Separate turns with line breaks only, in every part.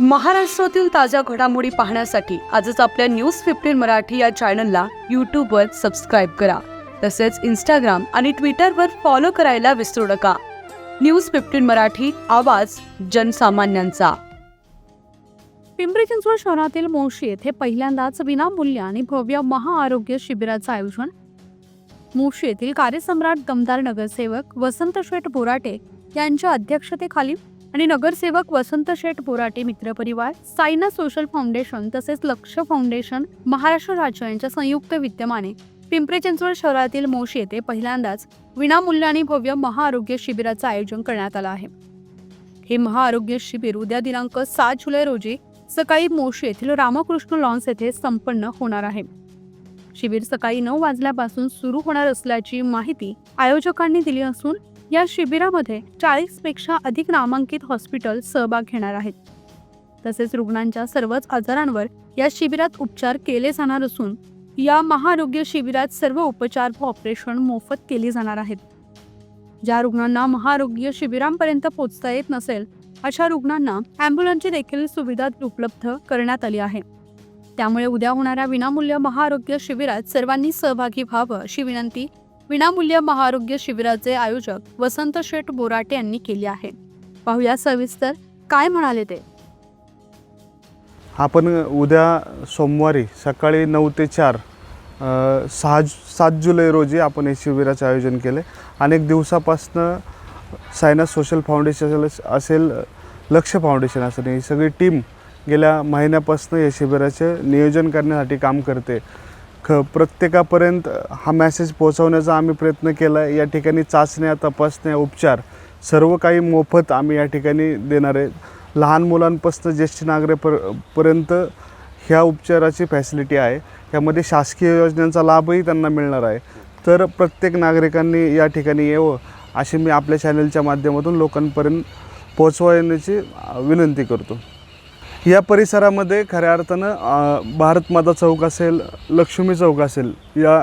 महाराष्ट्रातील ताज्या घडामोडी पाहण्यासाठी आजच आपल्या न्यूज फिफ्टीन मराठी या चॅनलला यूट्यूबवर सबस्क्राईब करा. तसेच इंस्टाग्राम आणि ट्विटरवर फॉलो करायला विसरू नका. न्यूज फिफ्टीन मराठी आवाज जनसामान्यांचा.
पिंपरी चिंचवड शहरातील मोशी येथे पहिल्यांदाच विनामूल्य आणि भव्य महाआरोग्य शिबिराचं आयोजन. मोशी येथील कार्यसम्राट दमदार नगरसेवक वसंत शेठ बोराटे यांच्या अध्यक्षतेखाली आणि नगरसेवक वसंत शेठ बोराटे मित्रपरिवार सायना सोशल फाउंडेशन तसेच लक्ष फाउंडेशन महाराष्ट्र राज्य यांच्या संयुक्त विद्यमाने पिंपरी चिंचवड शहरातील मोशी येथे पहिल्यांदाच विनामूल्य आणि भव्य महाआरोग्य शिबिराचं आयोजन करण्यात आलं आहे. हे महाआरोग्य शिबिर उद्या दिनांक सात जुलै रोजी सकाळी मोशी येथील रामकृष्ण लॉन्स येथे संपन्न होणार आहे. शिबिर सकाळी नऊ वाजल्यापासून सुरू होणार असल्याची माहिती आयोजकांनी दिली असून या शिबिरामध्ये चाळीसपेक्षा अधिक नामांकित हॉस्पिटल सहभाग घेणार आहेत. तसेच रुग्णांच्या सर्वच आजारांवर या शिबिरात उपचार केले जाणार असून या महाआरोग्य शिबिरात सर्व उपचार व ऑपरेशन मोफत केली जाणार आहेत. ज्या रुग्णांना महाआरोग्य शिबिरांपर्यंत पोहोचता येत नसेल अशा रुग्णांना ॲम्ब्युलन्सची देखील सुविधा उपलब्ध करण्यात आली आहे. त्यामुळे उद्या होणाऱ्या विनामूल्य महाआरोग्य शिबिरात सर्वांनी सहभागी व्हावं अशी विनंती विनामूल्य महाआरोग्य शिबिराचे आयोजक वसंत शेठ बोराटे यांनी केले आहे. पाहूया सविस्तर काय म्हणाले ते.
आपण उद्या सोमवारी सकाळी नऊ ते चार सहा सात जुलै रोजी आपण हे शिबिराचं आयोजन केले. अनेक दिवसापासनं सायनस सोशल फाउंडेशन असेल लक्ष फाउंडेशन असेल ही सगळी टीम गेल्या महिन्यापासून या शिबिराचे नियोजन करण्यासाठी काम करते. ख प्रत्येकापर्यंत हा मेसेज पोहोचवण्याचा आम्ही प्रयत्न केला आहे या ठिकाणी चाचण्या तपासण्या उपचार सर्व काही मोफत आम्ही या ठिकाणी देणार आहे. लहान मुलांपासून ज्येष्ठ नागरिक पर्यंत ह्या उपचाराची फॅसिलिटी आहे. यामध्ये शासकीय योजनांचा लाभही त्यांना मिळणार आहे. तर प्रत्येक नागरिकांनी या ठिकाणी यावं अशी मी आपल्या चॅनलच्या माध्यमातून लोकांपर्यंत पोचवण्याची विनंती करतो. या परिसरामध्ये खऱ्या अर्थानं भारतमाता चौक असेल लक्ष्मी चौक असेल या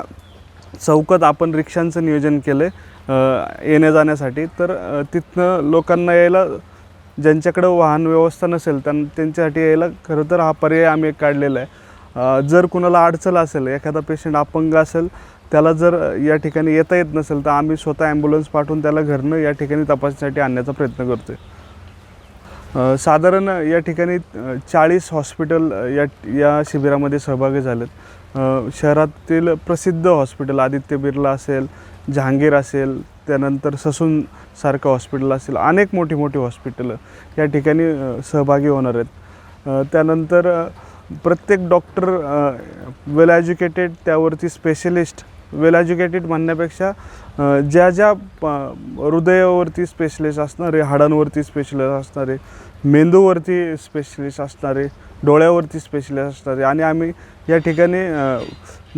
चौकात आपण रिक्षांचं नियोजन केलं आहे येण्या जाण्यासाठी तर तिथनं लोकांना यायला ज्यांच्याकडं वाहन व्यवस्था नसेल त्यां त्यांच्यासाठी यायला खरं तर हा पर्याय आम्ही एक काढलेला आहे. जर कुणाला अडचण असेल एखादा पेशंट अपंग असेल त्याला जर या ठिकाणी येता येत नसेल तर आम्ही स्वतः ॲम्ब्युलन्स पाठवून त्याला घरनं या ठिकाणी तपासण्यासाठी आणण्याचा प्रयत्न करतो आहे साधारण या ठिकाणी चाळीस हॉस्पिटल या या शिबिरामध्ये सहभागी झालेत. शहरातील प्रसिद्ध हॉस्पिटल आदित्य बिर्ला असेल जहांगीर असेल त्यानंतर ससून सारखं हॉस्पिटल असेल अनेक मोठी मोठी हॉस्पिटलं या ठिकाणी सहभागी होणार आहेत. त्यानंतर प्रत्येक डॉक्टर वेल एज्युकेटेड त्यावरती स्पेशलिस्ट वेल एज्युकेटेड म्हणण्यापेक्षा ज्या ज्या प- हृदयावरती स्पेशलिस्ट असणारे हाडांवरती स्पेशलिस्ट असणारे मेंदूवरती स्पेशलिस्ट असणारे डोळ्यावरती स्पेशलिस्ट असणारे आणि आम्ही या ठिकाणी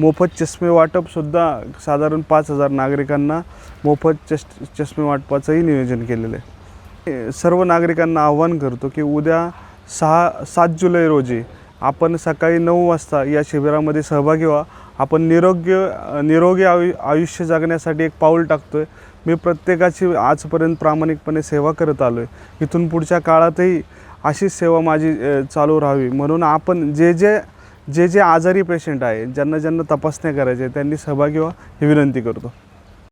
मोफत चष्मे वाटपसुद्धा साधारण पाच हजार नागरिकांना मोफत चष चष्मे वाटपाचंही नियोजन केलेलं आहे. सर्व नागरिकांना आव्हान करतो की उद्या सहा सात जुलै रोजी आपण सकाळी नऊ वाजता या शिबिरामध्ये सहभागी व्हा. आपण निरोग्य निरोगी आयु आयुष्य जगण्यासाठी एक पाऊल टाकतो आहे मी प्रत्येकाची आजपर्यंत प्रामाणिकपणे सेवा करत आलो आहे इथून पुढच्या काळातही अशीच सेवा माझी चालू राहावी. म्हणून आपण जे जे जे जे आजारी पेशंट आहे ज्यांना ज्यांना तपासण्या करायच्या त्यांनी सहभागी व्हा. ही विनंती करतो.